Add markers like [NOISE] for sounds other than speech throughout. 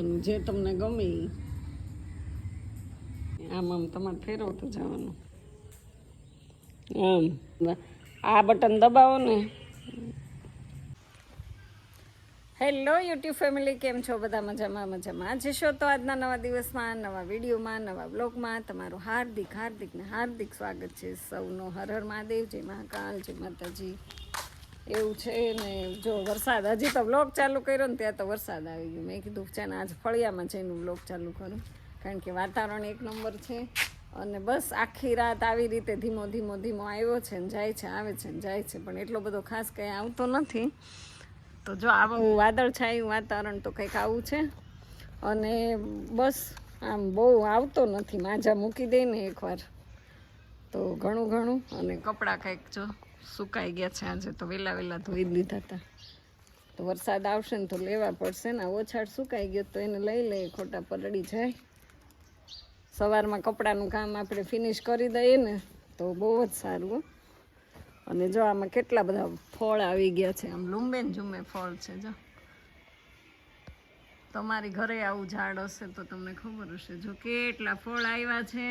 જે તમને ગમે આમ આમ તમારે ફેરવતું જવાનું. આમ, આ બટન દબાવો ને. હેલો યુટ્યુબ ફેમિલી, કેમ છો? બધા મજામાં મજામાં. આજે છો તો આજના નવા દિવસમાં, નવા વિડીયોમાં, નવા બ્લોગમાં તમારું હાર્દિક હાર્દિક ને હાર્દિક સ્વાગત છે સૌનો. હર હર મહાદેવ, જય મહાકાલ, જય માતાજી. એવું છે ને, જો વરસાદ, હજી તો બ્લોગ ચાલુ કર્યો ને ત્યાં તો વરસાદ આવી ગયો. મેં કીધું છે ને આજ ફળિયામાં જઈને બ્લોગ ચાલુ કરું. કારણ કે વાતાવરણ એક નંબર છે. અને બસ આખી રાત આવી રીતે ધીમો ધીમો ધીમો આવ્યો છે ને જાય છે, આવે છે ને જાય છે. પણ એટલો બધો ખાસ કંઈ આવતો નથી. તો જો આવું વાદળછાયું વાતાવરણ તો કંઈક આવું છે. અને બસ આમ બહુ આવતો નથી. માજા મૂકી દે ને એકવાર. તો ઘણું ઘણું. અને કપડાં કંઈક જો સુકાઈ ગયા છે આજે તો વહેલા વહેલા ધોઈ દીધા હતા. તો વરસાદ આવશે ને તો લેવા પડશે ને ઓછાડ સુકાઈ ગયો તો એને લઈ લઈએ, ખોટા પરડી જાય. સવારમાં કપડાનું કામ આપણે ફિનિશ કરી દઈએ ને તો બહુ જ સારું અને જો આમાં કેટલા બધા ફળ આવી ગયા છે, આમ લુંબેન ને ફળ છે, જો. તમારી ઘરે આવું ઝાડ હશે તો તમને ખબર હશે. જો કેટલા ફળ આવ્યા છે,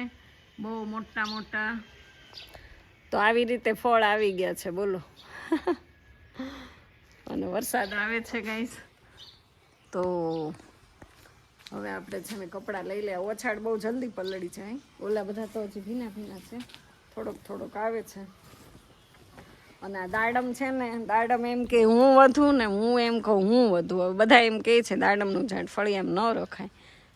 બહુ મોટા મોટા. તો આવી રીતે ફળ આવી ગયા છે, બોલો. અને વરસાદ આવે છે ગાઈસ તો હવે આપણે છે ને કપડાં લઈ લે. ઓછાડ બહુ જલ્દી પલળી જાય. ઓલા બધા તો હજી ભીના ભીના છે. થોડોક થોડોક આવે છે. અને આ દાડમ છે ને, દાડમ એમ કે હું વધુ ને હું એમ કહું હું વધુ. હવે બધા એમ કહે છે દાડમનું ઝાડ ફળી એમ ન રખાય.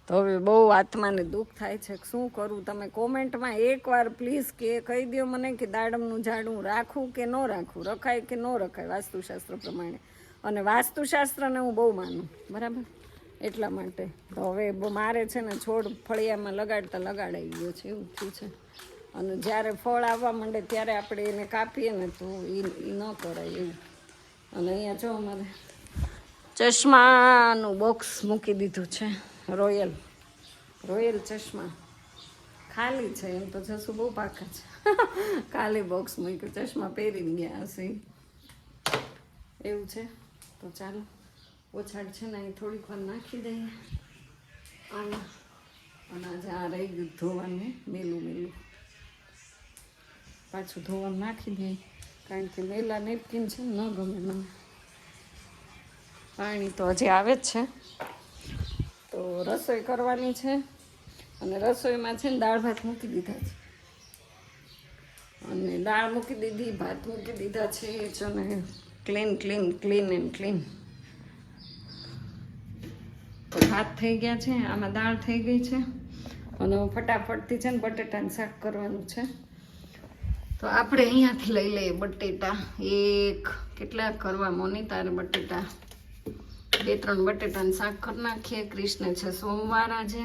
તો હવે બહુ આત્માને દુઃખ થાય છે શું કરું? તમે કોમેન્ટમાં એકવાર પ્લીઝ કે, કહી દો મને કે દાડમનું ઝાડ રાખું કે ન રાખું? રખાય કે ન રખાય વાસ્તુશાસ્ત્ર પ્રમાણે. અને વાસ્તુશાસ્ત્રને હું બહુ માનું, બરાબર? એટલા માટે. તો હવે મારે છે ને છોડ ફળિયામાં લગાડતા લગાડાઈ ગયો છે, એવું થયું છે. અને જ્યારે ફળ આવવા માંડે ત્યારે આપણે એને કાપીએ ને તો એ ન કરાય એવું. અને અહીંયા જો અમારે ચશ્માનું બોક્સ મૂકી દીધું છે. રોયલ. રોયલ ચશ્મા. ખાલી છે, એમ તો જસુ બહુ પાકા છે. [LAUGHS] ખાલી બોક્સ મૂક્યું, ચશ્મા પહેરીને ગયા હશે. એવું છે? તો ચાલો. ઓછાડ છે ને, અહીં થોડીક વાર નાખી દઈએ. આમાં અને આજે આ રહી ગયું ધોવાનું મેલું મેલું. પાછું ધોવાનું નાખી દઈએ. કારણ કે મેલા નેપકિન છે ન ગમે મને. પાણી તો હજી આવે જ છે. તો રસોઈ કરવાની છે અને રસોઈમાં છે ને દાળ ભાત મૂકી દીધા છે. અને દાળ મૂકી દીધી, ભાત મૂકી દીધા છે, જો ને clean clean clean and clean તો ભાત થઈ ગયા છે, આમાં દાળ થઈ ગઈ છે. અને ફટાફટથી છે ને બટેટાનું શાક કરવાનું છે. તો આપણે અહીંયાથી લઈ લઈએ બટેટા. એક, કેટલા કરવા, મોની? તારે બટેટા. બે ત્રણ બટેટાનું શાક કરી નાખીએ. કૃષ્ણ છે સોમવાર આજે.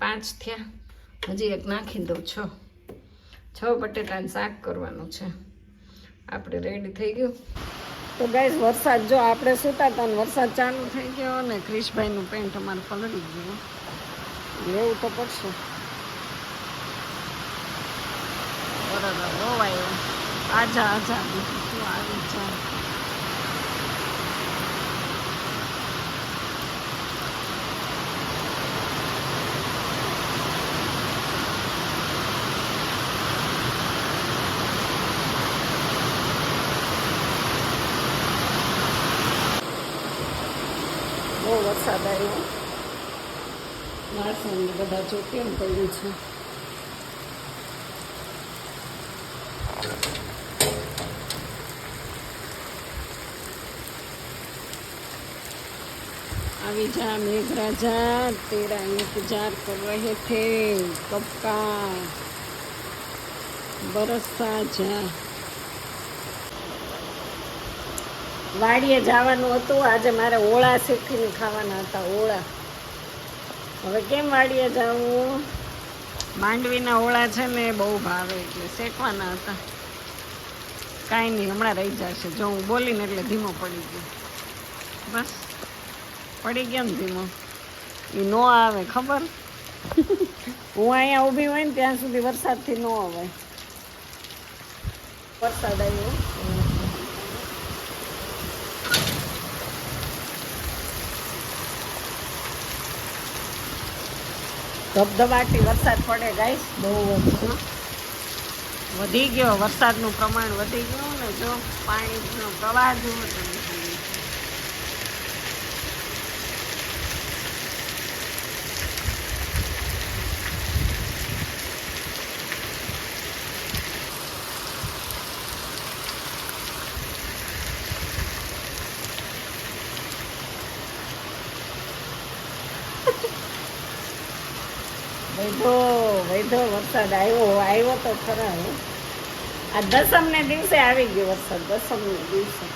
પાંચ થયા. હજી એક નાખી દઉં છ. છ બટેટાનું શાક કરવાનું છે. આપણે રેડી થઈ ગયું. તો ગાઈસ વરસાદ જો આપણે સૂતા હતા વરસાદ ચાલુ થઈ ગયો અને ક્રિશભાઈનું પેન્ટ અમારે પલળી ગયું. લેવું તો પડશે. બરાબર બહુ આજા આજા બીજું શું આવી જા બહુ વરસાદ આવ્યો માણસોને બધા જો કેમ કર્યું છે? આવી જા મેઘરાજા, તેરા ઇંતજાર કર રહે થે કબકા બરસતા જા. વાડીએ જવાનું હતું. આજે મારે ઓળા શેકીને ખાવાના હતા ઓળા. હવે કેમ વાડીએ જવું? માંડવીના ઓળા છે ને બહુ ભાવે એટલે શેકવાના હતા. કાંઈ નહીં હમણાં રહી જશે. જો હું બોલીને એટલે ધીમો પડી ગયો. બસ પડી ગયો ને ધીમો. એ ન આવે ખબર? [LAUGHS] હું અહીંયા ઊભી હોય ને ત્યાં સુધી વરસાદથી ન આવે. વરસાદ આવ્યો. ધબધબાટી વરસાદ પડે ગાઈસ. બહુ. વધી ગયો. વરસાદનું પ્રમાણ વધી ગયું ને જો પાણીનો પ્રવાહ જુઓ તમે ખાલી. વૈધો વૈધો, વરસાદ આવ્યો આવ્યો તો ખરા. આ દસમ ને દિવસે આવી ગયો વરસાદ દસમ ને દિવસે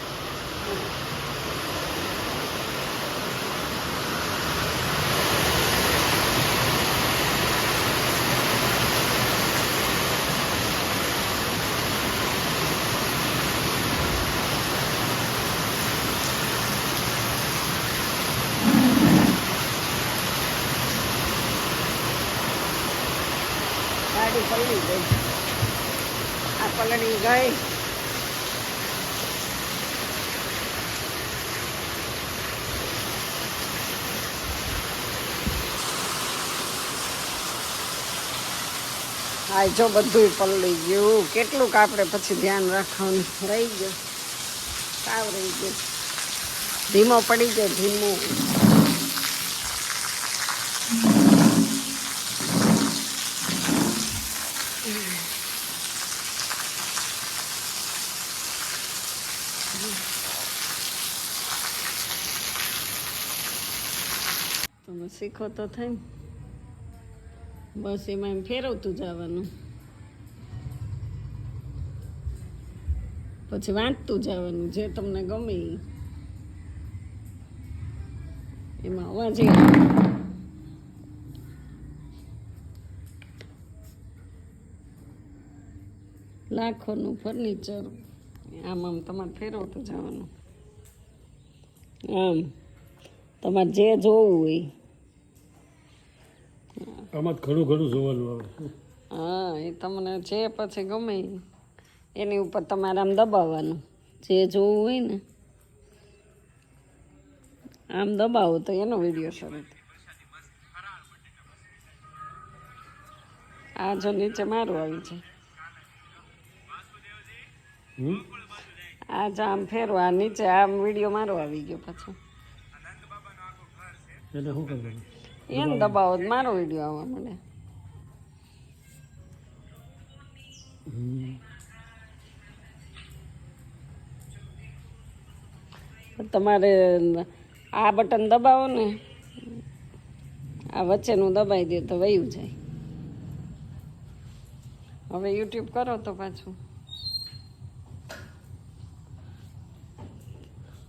ગાડી પલળી ગઈ આ પલળી ગઈ. હા જો બધું પલળી ગયું. કેટલુંક આપણે પછી ધ્યાન રાખવાનું. રહી ગયું. સાવ રહી ગયું. ધીમો પડી ગયો, ધીમો. તમે શીખો તો થાય બસ એમાં એમ ફેરવતું જવાનું. પછી વાંચતું જવાનું, જે તમને ગમે એમાં અવાજ લાખોનું ફર્નિચર આમ આમ તમારે ફેરવતું જવાનું. આમ તમારે જે જોવું હોય. આમાં ઘણું ઘણું જોવાનું આવે. હા એ તમને જે પછી ગમે એની ઉપર તમારે આમ દબાવવાનું. જે જોવું હોય ને. આમ દબાવો તો એનો વીડિયો શરૂ આ જો નીચે મારું આવી છે હમ? આ જામ આમ ફેરવા નીચે આમ વીડિયો મારો આવી ગયો પાછો. એટલે શું કરવાનું? એને દબાવો મારો વીડિયો આવવા મળે તમારે આ બટન દબાવો ને આ વચ્ચેનું દબાઈ દે તો વયું જાય. હવે યુટ્યુબ કરો તો પાછું.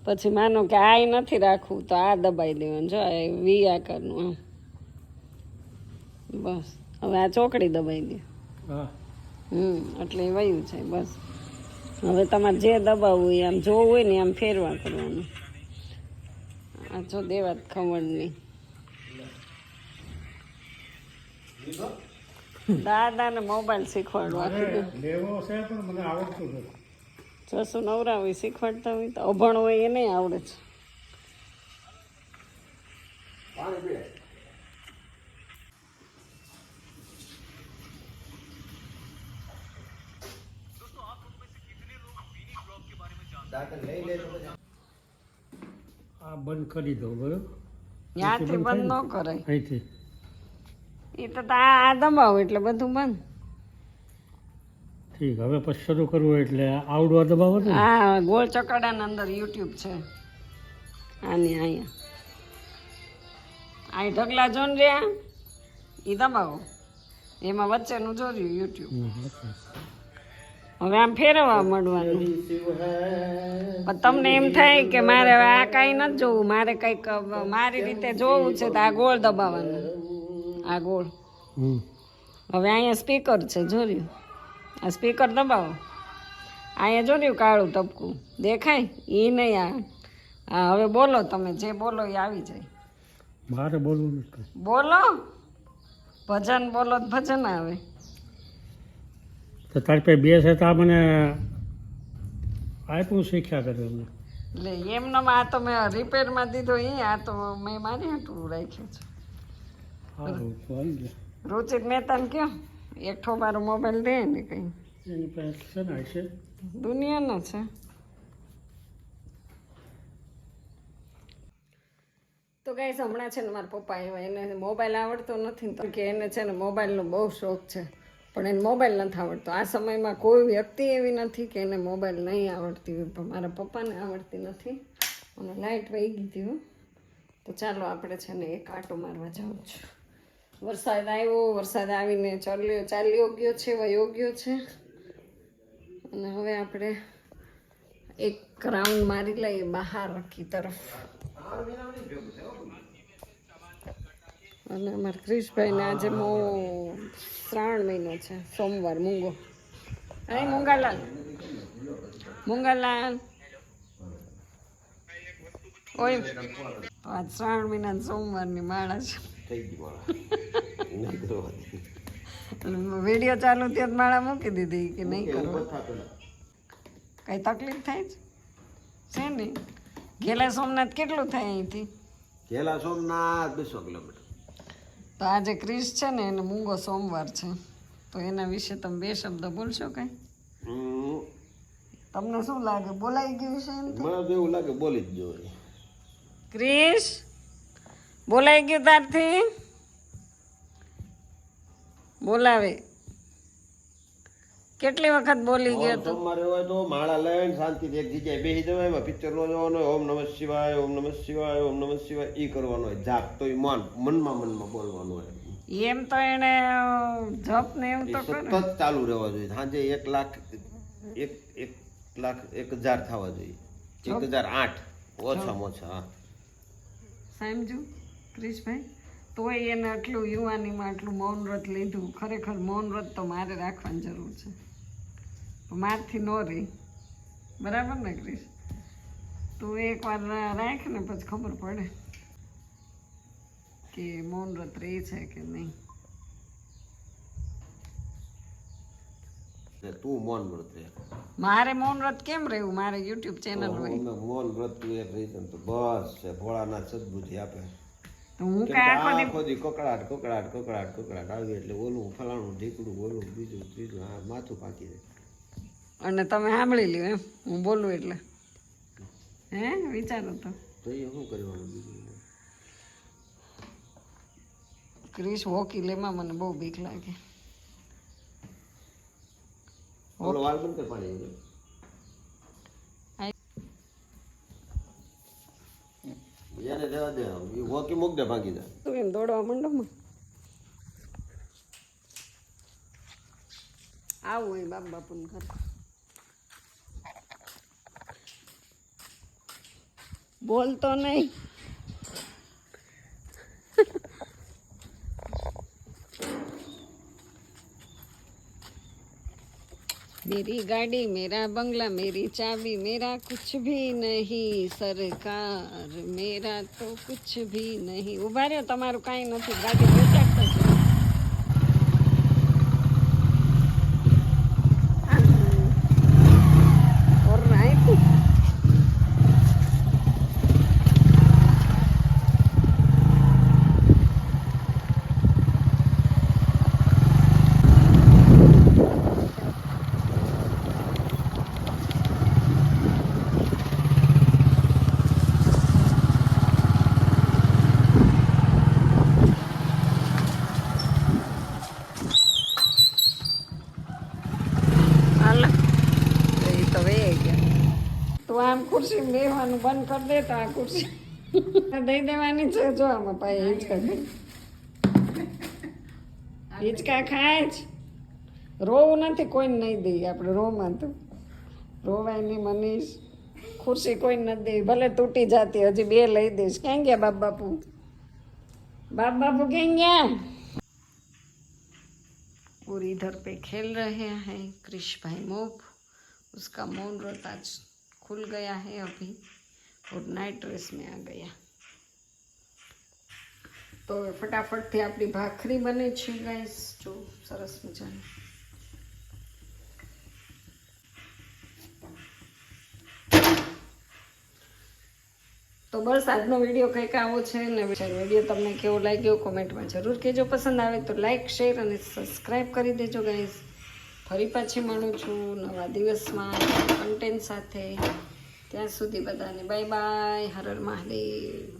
પછી માનો કે આ નથી રાખવું તો આ દબાઈ દેવાનું. જો આ વી આકારનું આમ બસ. હવે આ ચોકડી દબાઈ દે. હા. હમ એટલે વયું છે બસ. હવે તમારે જે દબાવવું હોય આમ જોવું હોય ને આમ ફેરવા કરવાનું. આ જો દેવાત ખમણની. દાદાને મોબાઈલ શીખવાડવા લેવો છે પણ મને આવડતું નથી. જસુ નવરા હોય શીખવાડતા હોય તો અભણ હોય એને આવડે છે. આ બંધ કરી દો બરોબર? ત્યાંથી બંધ ન કરાય. અહીંથી. એ તો આ આ દબાવો એટલે બધું બંધ. ઠીક. હવે પછી શરૂ કરવું એટલે આવડવા દબાવો ને. આ ગોળ ચકડાના અંદર યુટ્યુબ છે. આની અહીંયા. આ ઢગલા જોન રહ્યા એ દબાવો. એમાં વચ્ચેનું જોર્યું યુટ્યુબ. હવે આમ ફેરવવા મળવાનું તમને એમ થાય કે મારે હવે આ કાંઈ નથી જોવું. મારે કંઈક મારી રીતે જોવું છે તો આ ગોળ દબાવવાનું. આ ગોળ. હવે અહીંયા સ્પીકર છે જોર્યું. આ સ્પીકર દબાવો. અહીંયા જો રહ્યું કાળું ટપકું દેખાય? એ નહીં આ. હા હવે બોલો તમે જે બોલો એ આવી જાય. મારે બોલવું નથી બોલો? ભજન બોલો તો ભજન આવે. તો તારી પાસે બે છે તા મને આપ્યું શીખ્યા કરે અમને એટલે એમને આ તો મેં રિપેરમાં દીધો એ આ તો મેં મારી હાટું રાખ્યું છે. રોચિત મહેતાને કયો? એકઠો મારો મોબાઈલ દે ને કંઈ. એની પાસે છે દુનિયાનો છે. તો ગાઈસ હમણાં છે ને મારા પપ્પા આવ્યા એને મોબાઈલ આવડતો નથી તો કે એને છે ને મોબાઈલનો બહુ શોખ છે. પણ એને મોબાઈલ નથી આવડતો. આ સમયમાં કોઈ વ્યક્તિ એવી નથી કે એને મોબાઈલ નહીં આવડતી હોય. પણ મારા પપ્પાને આવડતી નથી. અને લાઇટ વહી ગઈ હતી હો. તો ચાલો આપણે છે ને એક આટો મારવા જાઉં છું. વરસાદ આવ્યો, વરસાદ આવીને ચાલ્યો ચાલ્યો ગયો છે, વયો ગયો છે. અને હવે આપણે એક રાઉન્ડ મારી લઈએ બહાર આખી તરફ. અને અમારા ક્રિશભાઈને આજે મો શ્રાવણ મહિનો છે, સોમવાર, મૂંગો. અહીં મૂંગાલાલ મૂંગાલાલ ઓય. આજ શ્રાવણ મહિના સોમવારની માળા છે. વીડિયો ચાલુ ત્યાં જ માળા મૂકી દીધી કે નહીં કરવા કઈ તકલીફ થાય છે? છે ને? ગેલા સોમનાથ કેટલું થાય અહીંથી? ઘેલા સોમનાથ બસો કિલોમીટર. તો આજે ક્રિસ છે ને એને મૂંગો સોમવાર છે. તો એના વિશે તમે બે શબ્દ બોલશો કઈ? હમ, તમને શું લાગે? બોલાઈ ગયું છે એમ મને તો એવું લાગે બોલી જ જોઈએ. ક્રિશ બોલાઈ ગયું તારથી? બોલાવે. કેટલી વખત બોલી ગયો તો સોમવારે હોય તો માળા લઈને શાંતિથી એક જગ્યાએ બેસી જવાય એમાં પિક્ચર નો જવાનો હોય ઓમ નમઃ શિવાય ઓમ નમઃ શિવાય ઓમ નમઃ શિવાય ઈ કરવાનો હોય જાપ તો ઈ મન મનમાં મનમાં બોલવાનું હોય. એમ તો એને જપ ને એવું તો સતત ચાલુ રહેવા જોઈએ. સાંજે એક લાખ એક એક લાખ એક હજાર થવા જોઈએ. એક હજાર આઠ ઓછામાં ઓછા હા. સમજુ ક્રિશભાઈ? તોય એને આટલું યુવાનીમાં આટલું મૌન વ્રત લીધું. ખરેખર મૌન વ્રત તો મારે રાખવાની જરૂર છે. મારથી ન રહી. બરાબર ને ક્રિશ? તું એકવાર રાખ ને પછી ખબર પડે કે મૌન વ્રત રહે છે કે નહીં. તું મૌન વ્રત રહે. મારે મૌન વ્રત કેમ રહેવું? મારે યુટ્યુબ ચેનલ હોય. મૌન વ્રત તું એક રીઝન તો બસ છે. ભોળાનાથ સદબુદ્ધિ આપે. હું કે આખો દી દી કકડાટ કકડાટ કકડાટ કકડાટ. આવી એટલે ઓલું ફલાણું ઢીકડું ઓલું બીજું ત્રીજું આ માથું પાકી જાય અને તમે સાંભળી લ્યો એમ. હું બોલું એટલે. હે? વિચારો તો. તો એ શું કરવાનું બીજું? ક્રિશ હોકી લેમાં મને બહુ બીક લાગે. ઓલો વાલ બંધ કર પાણી હોકી મૂક દે ભાગી જાય. તું એમ દોડવા માંડો માં. આવું હોય બાપ બાપુને ઘર. બોલતો નહીં. मेरी गाड़ी मेरा बंगला मेरी चाबी मेरा कुछ भी नहीं સરકાર મેરા તો કુછ ભી નહીં ઉભા રહ્યો તમારું કાંઈ નથી ગાડી ખુરશી બેસવાનું બંધ કરી દે તો આ ખુરશી દઈ દેવાની છે જો આમાં પાછી હિંચકા ખાય હિંચકા ખાય જ રોવું નથી કોઈને નહીં દઈએ આપણે રોમાં તો રોવાય નહીં મનીષ ખુરશી કોઈ નથી દે ભલે તૂટી જાતી હજી બે લઈ દઈશ ક્યાં ગયા બાપ બાપુ બાપ બાપુ ક્યાં ગયા और इधर पे खेल रहे हैं कृष भाई मोब उसका मौन व्रत आज खुल गया है अभी और नाइट ड्रेस में आ गया તો હવે ફટાફટથી આપણી ભાખરી બને છે ગાઈસ જો સરસ મજાની તો બસ આજનો વિડીયો કંઈક આવો છે ને વિડીયો તમને કેવો લાગ્યો કોમેન્ટમાં જરૂર કહેજો પસંદ આવે તો લાઈક શેર અને સબસ્ક્રાઈબ કરી દેજો ગાઈઝ ફરી પાછી મળું છું નવા દિવસમાં કન્ટેન્ટ સાથે ત્યાં સુધી બધાને બાય બાય હર હર મહાદેવ.